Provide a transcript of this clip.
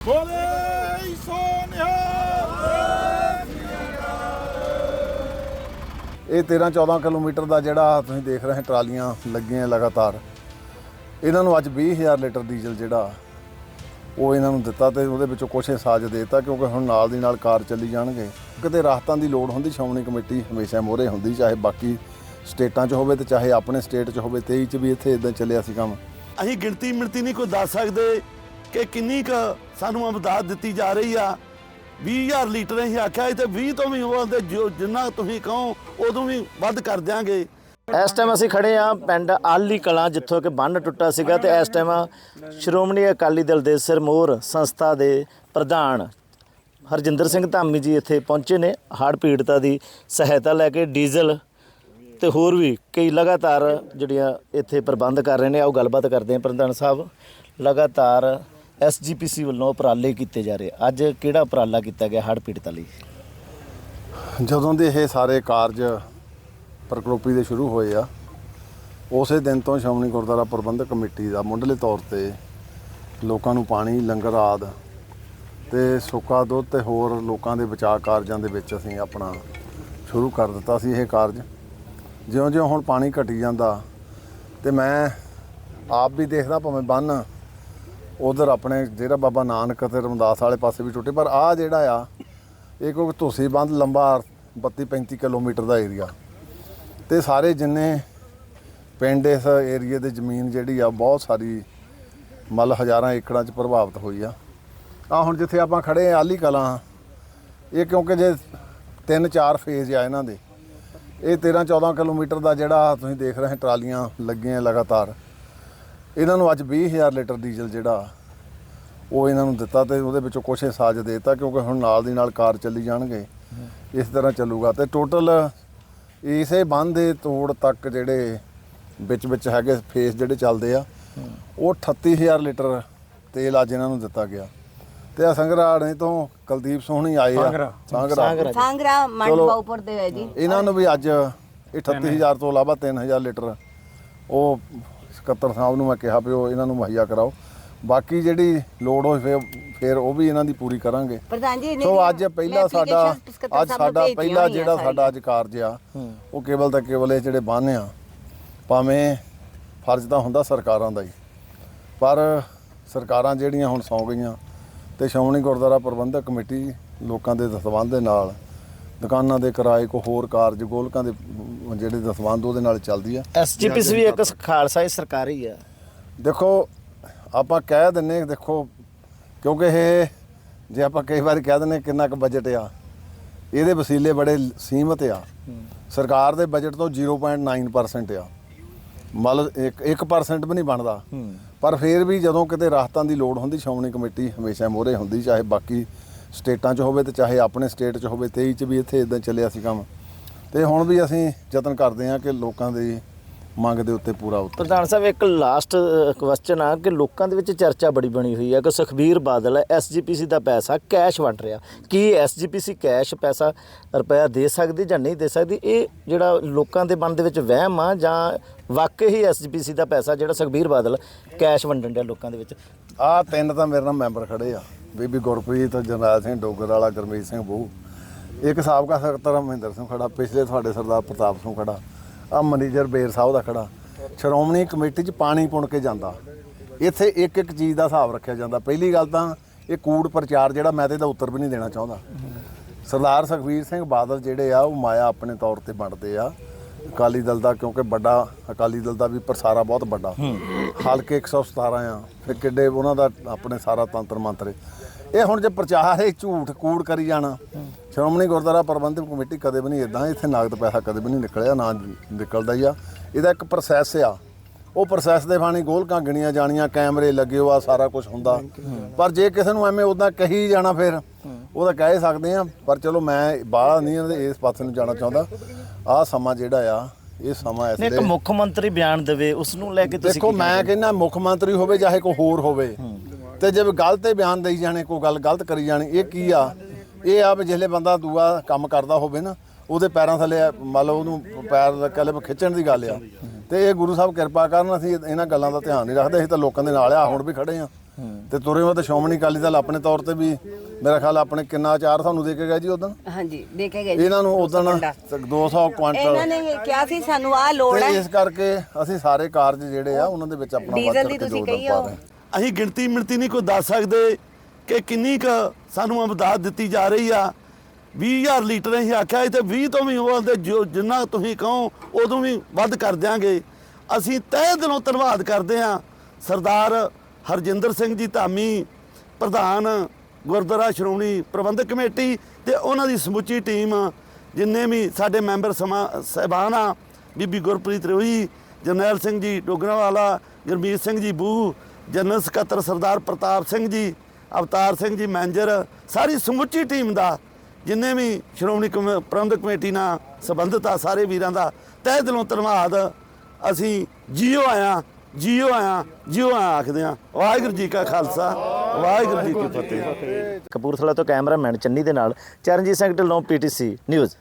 ਬੋਲੇ ਸੋਨਿਹਾ ਇਹ 13 14 ਕਿਲੋਮੀਟਰ ਦਾ ਜਿਹੜਾ ਤੁਸੀਂ ਦੇਖ ਰਹੇ ਹੋ ਟਰਾਲੀਆਂ ਲੱਗੀਆਂ ਲਗਾਤਾਰ। ਇਹਨਾਂ ਨੂੰ ਅੱਜ 20000 ਲੀਟਰ ਡੀਜ਼ਲ ਜਿਹੜਾ ਉਹ ਇਹਨਾਂ ਨੂੰ ਦਿੱਤਾ ਤੇ ਉਹਦੇ ਵਿੱਚੋਂ ਕੁਛ ਸਾਜ ਦੇਤਾ ਕਿਉਂਕਿ ਹੁਣ ਨਾਲ ਦੀ ਨਾਲ ਕਾਰ ਚੱਲੀ ਜਾਣਗੇ। ਕਿਤੇ ਰਾਹਤਾਂ ਦੀ ਲੋੜ ਹੁੰਦੀ ਸ਼੍ਰੋਮਣੀ ਕਮੇਟੀ ਹਮੇਸ਼ਾ ਮੋਹਰੇ ਹੁੰਦੀ ਚਾਹੇ ਬਾਕੀ ਸਟੇਟਾਂ 'ਚ ਹੋਵੇ ਤੇ ਚਾਹੇ ਆਪਣੇ ਸਟੇਟ 'ਚ ਹੋਵੇ 23 'ਚ ਵੀ ਇੱਥੇ ਇਦਾਂ ਚੱਲਿਆ ਸੀ ਕੰਮ। ਅਸੀਂ ਗਿਣਤੀ ਮਿਣਤੀ ਨਹੀਂ ਕੋਈ ਦੱਸ ਸਕਦੇ। ਕਿ ਕਿੰਨੀ ਕੁ ਸਾਨੂੰ ਅਮਦਾਦ ਦਿੱਤੀ ਜਾ ਰਹੀ ਆ? 20000 ਲੀਟਰ ਅਸੀਂ ਆਖਿਆ ਸੀ ਤੇ 20 ਤੋਂ ਵੀ ਉਹਦੇ ਜੋ ਜਿੰਨਾ ਤੁਸੀਂ ਕਹੋ, ਉਦੋਂ ਵੀ ਵੱਧ ਕਰ ਦਿਆਂਗੇ। ਇਸ ਟਾਈਮ ਅਸੀਂ ਖੜੇ ਆ ਪਿੰਡ ਆਲੀ ਕਲਾਂ, ਜਿੱਥੋਂ ਕਿ ਬੰਨ ਟੁੱਟਾ ਸੀਗਾ ਤੇ ਇਸ ਟਾਈਮ ਸ਼੍ਰੋਮਣੀ ਅਕਾਲੀ ਦਲ ਦੇ ਸਿਰਮੌਰ ਸੰਸਥਾ ਦੇ ਪ੍ਰਧਾਨ ਹਰਜਿੰਦਰ ਸਿੰਘ ਧਾਮੀ ਜੀ ਇੱਥੇ ਪਹੁੰਚੇ ਨੇ ਹੜ੍ਹ ਪੀੜਤਾਂ ਦੀ ਸਹਾਇਤਾ ਲੈ ਕੇ ਡੀਜ਼ਲ ਤੇ ਹੋਰ ਵੀ ਕਈ ਲਗਾਤਾਰ ਜਿਹੜੀਆਂ ਇੱਥੇ ਪ੍ਰਬੰਧ ਕਰ ਰਹੇ ਨੇ, ਆਓ ਗੱਲਬਾਤ ਕਰਦੇ ਹਾਂ ਪ੍ਰਧਾਨ ਸਾਹਿਬ। ਲਗਾਤਾਰ ਐਸਜੀਪੀਸੀ ਵੱਲੋਂ ਉਪਰਾਲੇ ਕੀਤੇ ਜਾ ਰਹੇ। ਅੱਜ ਕਿਹੜਾ ਉਪਰਾਲਾ ਕੀਤਾ ਗਿਆ ਹੜ੍ਹ ਪੀੜਤਾਂ ਲਈ? ਜਦੋਂ ਦੇ ਇਹ ਸਾਰੇ ਕਾਰਜ ਪ੍ਰਕਲੋਪੀ ਦੇ ਸ਼ੁਰੂ ਹੋਏ ਆ, ਉਸੇ ਦਿਨ ਤੋਂ ਸ਼੍ਰੋਮਣੀ ਗੁਰਦੁਆਰਾ ਪ੍ਰਬੰਧਕ ਕਮੇਟੀ ਦਾ ਮੁੱਢਲੇ ਤੌਰ ਤੇ ਲੋਕਾਂ ਨੂੰ ਪਾਣੀ, ਲੰਗਰ ਆਦ ਤੇ ਸੁੱਕਾ ਦੁੱਧ ਤੇ ਹੋਰ ਲੋਕਾਂ ਦੇ ਬਚਾਅ ਕਾਰਜਾਂ ਦੇ ਵਿੱਚ ਅਸੀਂ ਆਪਣਾ ਸ਼ੁਰੂ ਕਰ ਦਿੱਤਾ ਸੀ ਇਹ ਕਾਰਜ। ਜਿਉਂ-ਜਿਉਂ ਹੁਣ ਪਾਣੀ ਘਟੀ ਜਾਂਦਾ ਤੇ ਮੈਂ ਆਪ ਵੀ ਦੇਖਦਾ ਭਾਵੇਂ ਬੰਨ ਉਧਰ ਆਪਣੇ ਜਿਹੜਾ ਬਾਬਾ ਨਾਨਕ ਤੇ ਰਮਦਾਸ ਵਾਲੇ ਪਾਸੇ ਵੀ ਟੁੱਟੇ, ਪਰ ਆ ਜਿਹੜਾ ਆ, ਇਹ ਕੋਈ ਤੁਸੀਂ ਬੰਦ ਲੰਬਾ 32 35 ਕਿਲੋਮੀਟਰ ਦਾ ਏਰੀਆ। ਤੇ ਸਾਰੇ ਜਿੰਨੇ ਪਿੰਡ ਇਸ ਏਰੀਏ ਦੇ ਜ਼ਮੀਨ ਜਿਹੜੀ ਆ, ਬਹੁਤ ਸਾਰੀ ਮੱਲ ਹਜ਼ਾਰਾਂ ਏਕੜਾਂ 'ਚ ਪ੍ਰਭਾਵਿਤ ਹੋਈ ਆ। ਆ ਹੁਣ ਜਿੱਥੇ ਆਪਾਂ ਖੜੇ ਆ, ਆਲੀ ਕਲਾਂ, ਇਹ ਕਿਉਂਕਿ ਜੇ ਤਿੰਨ ਚਾਰ ਫੇਜ਼ ਆ ਇਹਨਾਂ ਦੇ, ਇਹ 13 14 ਕਿਲੋਮੀਟਰ ਦਾ ਜਿਹੜਾ ਤੁਸੀਂ ਦੇਖ ਰਹੇ ਟਰਾਲੀਆਂ ਲੱਗੀਆਂ ਲਗਾਤਾਰ। ਇਹਨਾਂ ਨੂੰ ਅੱਜ 20000 ਲੀਟਰ ਡੀਜ਼ਲ ਜਿਹੜਾ ਉਹ ਇਹਨਾਂ ਨੂੰ ਦਿੱਤਾ ਤੇ ਉਹਦੇ ਵਿੱਚੋਂ ਕੁਛ ਸਾਜ ਦੇਤਾ ਕਿਉਂਕਿ ਹੁਣ ਨਾਲ ਦੀ ਨਾਲ ਕਾਰ ਚੱਲੀ ਜਾਣਗੇ। ਇਸ ਤਰ੍ਹਾਂ ਚੱਲੂਗਾ ਤੇ ਟੋਟਲ ਇਸੇ ਬੰਦ ਦੇ ਤੋੜ ਤੱਕ ਜਿਹੜੇ ਵਿੱਚ ਵਿੱਚ ਹੈਗੇ ਫੇਸ ਜਿਹੜੇ ਚੱਲਦੇ ਆ ਉਹ 38000 ਲੀਟਰ ਤੇਲ ਅੱਜ ਇਹਨਾਂ ਨੂੰ ਦਿੱਤਾ ਗਿਆ। ਤੇ ਆ ਸੰਗਰਾੜੇ ਤੋਂ ਕੁਲਦੀਪ ਸੋਹਣੀ ਆਏ ਆ। ਸੰਗਰਾ ਸਾਗਰ ਸਾਂਗਰਾ ਮੰਡ ਚਲੋ। ਬਾਉਪੁਰ ਦੇ ਹੈ ਜੀ। ਇਹਨਾਂ ਨੂੰ ਵੀ ਅੱਜ ਇਹ 38000 ਤੋਂ ਇਲਾਵਾ 3000 ਲੀਟਰ ਉਹ ਸਕੱਤਰ ਸਾਹਿਬ ਨੂੰ ਮੈਂ ਕਿਹਾ ਵੀ ਉਹ ਇਹਨਾਂ ਨੂੰ ਮੁਹੱਈਆ ਕਰਾਓ। ਬਾਕੀ ਜਿਹੜੀ ਲੋੜ ਹੋਈ ਫਿਰ ਫਿਰ ਉਹ ਵੀ ਇਹਨਾਂ ਦੀ ਪੂਰੀ ਕਰਾਂਗੇ। ਪ੍ਰਧਾਨ ਜੀ ਇਹਨਾਂ ਸੋ ਅੱਜ ਪਹਿਲਾ ਸਾਡਾ ਅੱਜ ਸਾਡਾ ਪਹਿਲਾ ਜਿਹੜਾ। ਸਾਡਾ ਅੱਜ ਕਾਰਜ ਆ ਉਹ ਕੇਵਲ ਤਾਂ ਕੇਵਲ ਇਹ ਜਿਹੜੇ ਬੰਨ ਆ ਭਾਵੇਂ ਫਰਜ਼ ਤਾਂ ਹੁੰਦਾ ਸਰਕਾਰਾਂ ਦਾ ਹੀ। ਪਰ ਸਰਕਾਰਾਂ ਜਿਹੜੀਆਂ ਹੁਣ ਸੌ ਗਈਆਂ ਤੇ ਸ਼੍ਰੋਮਣੀ ਗੁਰਦੁਆਰਾ ਪ੍ਰਬੰਧਕ ਕਮੇਟੀ ਲੋਕਾਂ ਦੇ ਦਸਵੰਧ ਦੇ ਨਾਲ ਦੁਕਾਨਾਂ ਦੇ ਕਿਰਾਏ ਕੋ ਹੋਰ ਕਾਰਜ ਗੋਲਕਾਂ ਦੇ ਜਿਹੜੇ ਦਸਵੰਧ ਉਹਦੇ ਨਾਲ ਚੱਲਦੀ ਆ। ਐਸਜੀਪੀਸੀ ਵੀ ਇੱਕ ਖਾਲਸਾ ਹੀ ਸਰਕਾਰੀ ਆ। ਦੇਖੋ ਆਪਾਂ ਕਹਿ ਦਿੰਨੇ ਦੇਖੋ ਕਿਉਂਕਿ ਇਹ ਜੇ ਆਪਾਂ ਕਈ ਵਾਰੀ ਕਹਿ ਦਿੰਨੇ ਕਿੰਨਾ ਕੁ ਬਜਟ ਆ ਇਹਦੇ ਵਸੀਲੇ ਬੜੇ ਸੀਮਤ ਆ। ਸਰਕਾਰ ਦੇ ਬਜਟ ਤੋਂ 0.9% ਆ। ਮਤਲਬ 1% ਵੀ ਨਹੀਂ ਬਣਦਾ। ਪਰ ਫਿਰ ਵੀ ਜਦੋਂ ਕਿਤੇ ਰਾਹਤਾਂ ਦੀ ਲੋੜ ਹੁੰਦੀ ਸ਼੍ਰੋਮਣੀ ਕਮੇਟੀ ਹਮੇਸ਼ਾ ਮੋਹਰੇ ਹੁੰਦੀ ਚਾਹੇ ਬਾਕੀ ਸਟੇਟਾਂ 'ਚ ਹੋਵੇ ਤੇ ਚਾਹੇ ਆਪਣੇ ਸਟੇਟ 'ਚ ਹੋਵੇ 23 'ਚ ਵੀ ਇੱਥੇ ਇਦਾਂ ਚੱਲਿਆ ਸੀ ਕੰਮ। ਤੇ ਹੁਣ ਵੀ ਅਸੀਂ ਯਤਨ ਕਰਦੇ ਹਾਂ ਕਿ ਲੋਕਾਂ ਦੀ ਮੰਗ ਦੇ ਉੱਤੇ ਪੂਰਾ ਉਤਰ ਪ੍ਰਧਾਨ ਸਾਹਿਬ ਇੱਕ ਲਾਸਟ ਕੁਐਸਚਨ ਆ ਕਿ ਲੋਕਾਂ ਦੇ ਵਿੱਚ ਚਰਚਾ ਬੜੀ ਬਣੀ ਹੋਈ ਹੈ ਕਿ ਸੁਖਬੀਰ ਬਾਦਲ ਐਸਜੀਪੀਸੀ ਦਾ ਪੈਸਾ ਕੈਸ਼ ਵੰਡ ਰਿਹਾ। ਕੀ ਐਸਜੀਪੀਸੀ ਕੈਸ਼ ਪੈਸਾ ਰੁਪਇਆ ਦੇ ਸਕਦੀ ਜਾਂ ਨਹੀਂ ਦੇ ਸਕਦੀ? ਇਹ ਜਿਹੜਾ ਲੋਕਾਂ ਦੇ ਮਨ ਦੇ ਵਿੱਚ ਵਹਿਮ ਆ ਜਾਂ ਵਾਕਈ ਹੀ ਐਸਜੀਪੀਸੀ ਦਾ ਪੈਸਾ ਜਿਹੜਾ ਸੁਖਬੀਰ ਬਾਦਲ ਕੈਸ਼ ਵੰਡਣ ਡਿਆ ਲੋਕਾਂ ਦੇ ਵਿੱਚ? ਆ ਤਿੰਨ ਤਾਂ ਮੇਰੇ ਨਾਲ ਮੈਂਬਰ ਖੜੇ ਆ। ਬੀਬੀ ਗੁਰਪ੍ਰੀਤ ਜਰਨੈਲ ਸਿੰਘ ਡੋਗਰ ਵਾਲਾ ਗੁਰਮੀਤ ਸਿੰਘ ਬਹੂ। ਇੱਕ ਸਾਬਕਾ ਸਕੱਤਰ ਮਹਿੰਦਰ ਸਿੰਘ ਖੜਾ ਪਿਛਲੇ ਤੁਹਾਡੇ ਸਰਦਾਰ ਪ੍ਰਤਾਪ ਸਿੰਘ ਖੜਾ ਆ ਮੈਨੇਜਰ ਬੇਰ ਸਾਹਿਬ ਦਾ ਖੜਾ। ਸ਼੍ਰੋਮਣੀ ਕਮੇਟੀ 'ਚ ਪਾਣੀ ਪੁਣ ਕੇ ਜਾਂਦਾ। ਇੱਥੇ ਇੱਕ ਇੱਕ ਚੀਜ਼ ਦਾ ਹਿਸਾਬ ਰੱਖਿਆ ਜਾਂਦਾ। ਪਹਿਲੀ ਗੱਲ ਤਾਂ ਇਹ ਕੂੜ ਪ੍ਰਚਾਰ ਜਿਹੜਾ ਮੈਂ ਤੇ ਇਹਦਾ ਉੱਤਰ ਵੀ ਨਹੀਂ ਦੇਣਾ ਚਾਹੁੰਦਾ। ਸਰਦਾਰ ਸੁਖਬੀਰ ਸਿੰਘ ਬਾਦਲ ਜਿਹੜੇ ਆ ਉਹ ਮਾਇਆ ਆਪਣੇ ਤੌਰ ਤੇ ਬਣਦੇ ਆ। ਅਕਾਲੀ ਦਲ ਦਾ ਕਿਉਂਕਿ ਵੱਡਾ ਅਕਾਲੀ ਦਲ ਦਾ ਵੀ ਪ੍ਰਸਾਰਾ ਬਹੁਤ ਵੱਡਾ। ਹਲਕੇ 117 ਆ ਫਿਰ ਕਿੱਡੇ ਉਹਨਾਂ ਦਾ ਆਪਣੇ ਸਾਰਾ ਤੰਤਰ ਮੰਤਰ। ਇਹ ਹੁਣ ਜੇ ਪ੍ਰਚਾਰ ਹੈ ਝੂਠ ਕੂੜ ਕਰੀ ਜਾਣਾ। ਸ਼੍ਰੋਮਣੀ ਗੁਰਦੁਆਰਾ ਪ੍ਰਬੰਧਕ ਕਮੇਟੀ ਕਦੇ ਵੀ ਨਹੀਂ ਇਦਾਂ ਇੱਥੇ ਨਗਦ ਪੈਸਾ ਕਦੇ ਵੀ ਨਹੀਂ ਨਿਕਲਿਆ ਨਾ ਨਿਕਲਦਾ ਹੀ ਆ। ਇਹਦਾ ਇੱਕ ਪ੍ਰੋਸੈਸ ਆ। ਉਹ ਪ੍ਰੋਸੈਸ ਦੇ ਬਾਣੀ ਗੋਲਕਾਂ ਗਿਣੀਆਂ ਜਾਣੀਆਂ ਕੈਮਰੇ ਲੱਗੇ ਹੋਆ ਸਾਰਾ ਕੁਝ ਹੁੰਦਾ। ਪਰ ਜੇ ਕਿਸੇ ਨੂੰ ਐਵੇਂ ਉਦਾਂ ਕਹੀ ਜਾਣਾ ਫਿਰ ਉਹ ਤਾਂ ਕਹਿ ਸਕਦੇ ਆ। ਪਰ ਚਲੋ ਮੈਂ ਬਾਹਲਾ ਨਹੀਂ ਇਸ ਪਾਸੇ ਨੂੰ ਜਾਣਾ ਚਾਹੁੰਦਾ। ਆਹ ਸਮਾਂ ਜਿਹੜਾ ਆ ਇਹ ਸਮਾਂ ਨੇ ਇੱਕ ਮੁੱਖ ਮੰਤਰੀ ਬਿਆਨ ਦੇਵੇ ਉਸ ਨੂੰ ਲੈ ਕੇ ਤੁਸੀਂ ਦੇਖੋ ਮੈਂ ਕਹਿੰਦਾ ਮੁੱਖ ਮੰਤਰੀ ਹੋਵੇ ਚਾਹੇ ਕੋਈ ਹੋਰ ਹੋਵੇ। ਤੇ ਜੇ ਗਲਤ ਬਿਆਨ ਦੇਈ ਜਾਣੇ ਕੋਈ ਗੱਲ ਗਲਤ ਕਰੀ ਜਾਣੀ ਇਹ ਕੀ ਆ? ਇਹ ਆ ਵੀ ਜਿਹੜੇ ਬੰਦਾ ਦੂਆ ਕੰਮ ਕਰਦਾ ਹੋਵੇ ਨਾ ਉਹਦੇ ਪੈਰਾਂ ਥੱਲੇ ਮੰਨ ਲਓ ਉਹਨੂੰ ਪੈਰ ਕਲਬ ਖਿੱਚਣ ਦੀ ਗੱਲ ਆ। ਤੇ ਇਹ ਗੁਰੂ ਸਾਹਿਬ ਕਿਰਪਾ ਕਰਨ ਅਸੀਂ ਇਹਨਾਂ ਗੱਲਾਂ ਦਾ ਧਿਆਨ ਨਹੀਂ ਰੱਖਦੇ ਅਸੀਂ ਤਾਂ ਲੋਕਾਂ ਦੇ ਨਾਲ ਆ ਹੁਣ ਵੀ ਖੜੇ ਆ। ਤੇ ਤੁਰੇ ਹੋ ਤੇ ਸ਼੍ਰੋਮਣੀ ਅਕਾਲੀ ਦਲ ਆਪਣੇ ਤੌਰ ਤੇ ਵੀ ਮੇਰਾ ਖਿਆਲ ਆਪਣੇ ਕਿੰਨਾ ਚਾਰ ਤੁਹਾਨੂੰ ਦੇ ਕੇ ਗਿਆ ਜੀ ਉਦੋਂ ਹਾਂਜੀ ਦੇ ਕੇ ਗਏ ਜੀ। ਇਹਨਾਂ ਨੂੰ ਉਦੋਂ 200 ਕੁਆਂਟਲ। ਇਹਨਾਂ ਨੇ ਕਿਹਾ ਸੀ ਸਾਨੂੰ ਆਹ ਲੋੜ ਹੈ। ਇਸ ਕਰਕੇ ਅਸੀਂ ਸਾਰੇ ਕਾਰਜ ਜਿਹੜੇ ਆ ਉਹਨਾਂ ਦੇ ਵਿੱਚ ਆਪਣਾ ਵੱਧ ਡੀਜ਼ਲ ਦੀ ਤੁਸੀਂ ਕਹੀ ਹਾਂ। ਅਸੀਂ ਗਿਣਤੀ ਮਿਣਤੀ ਨਹੀਂ ਕੋਈ ਦੱਸ ਸਕਦੇ ਕਿ ਕਿੰਨੀ ਕ ਸਾਨੂੰ ਅਮਦਾਦ ਦਿੱਤੀ ਜਾ ਰਹੀ ਆ। 20000 ਲੀਟਰ ਅਸੀਂ ਆਖਿਆ ਸੀ ਤੇ 20 ਤੋਂ ਵੀ ਉਹ ਤੇ ਜੋ ਜਿੰਨਾ ਤੁਸੀਂ ਕਹੋ, ਉਦੋਂ ਵੀ ਵੱਧ ਕਰ ਦਿਆਂਗੇ। ਅਸੀਂ ਤਹਿ ਦਿਲੋਂ ਧੰਨਵਾਦ ਕਰਦੇ ਹਾਂ ਸਰਦਾਰ ਹਰਜਿੰਦਰ ਸਿੰਘ ਜੀ ਧਾਮੀ, ਪ੍ਰਧਾਨ ਗੁਰਦੁਆਰਾ ਸ਼੍ਰੋਮਣੀ ਪ੍ਰਬੰਧਕ ਕਮੇਟੀ ਤੇ ਉਹਨਾਂ ਦੀ ਸਮੁੱਚੀ ਟੀਮ, ਜਿੰਨੇ ਵੀ ਸਾਡੇ ਮੈਂਬਰ ਸਮਾ, ਸਹਿਬਾਨ ਆ, ਬੀਬੀ ਗੁਰਪ੍ਰੀਤ ਰੋਹੀ, ਜਰਨੈਲ ਸਿੰਘ ਜੀ ਡੋਗਰਾਵਾਲਾ, ਗੁਰਮੀਤ ਸਿੰਘ ਜੀ ਬੂ ਜਨਰਲ ਸਕੱਤਰ ਸਰਦਾਰ ਪ੍ਰਤਾਪ ਸਿੰਘ ਜੀ, ਅਵਤਾਰ ਸਿੰਘ ਜੀ, ਮੈਨੇਜਰ, ਸਾਰੀ ਸਮੁੱਚੀ ਟੀਮ ਦਾ, ਜਿੰਨੇ ਵੀ ਸ਼੍ਰੋਮਣੀ ਕਮੇ- ਪ੍ਰਬੰਧਕ ਕਮੇਟੀ ਨਾਲ ਸੰਬੰਧਿਤ ਆ, ਸਾਰੇ ਵੀਰਾਂ ਦਾ, ਤਹਿ ਦਿਲੋਂ ਧੰਨਵਾਦ। ਅਸੀਂ ਜੀਓ ਆਇਆ ਜੀਓ ਆਇਆ ਜੀਓ ਆਇਆ ਆਖਦੇ ਆ ਵਾਹਿਗੁਰੂ ਜੀ ਕਾ ਖਾਲਸਾ, ਵਾਹਿਗੁਰੂ ਜੀ ਕੀ ਫਤਿਹ। ਕਪੂਰਥਲਾ ਤੋਂ ਕੈਮਰਾਮੈਨ ਚੰਨੀ ਦੇ ਨਾਲ ਚਰਨਜੀਤ ਸਿੰਘ ਢਿੱਲੋਂ, ਪੀਟੀਸੀ ਨਿਊਜ਼।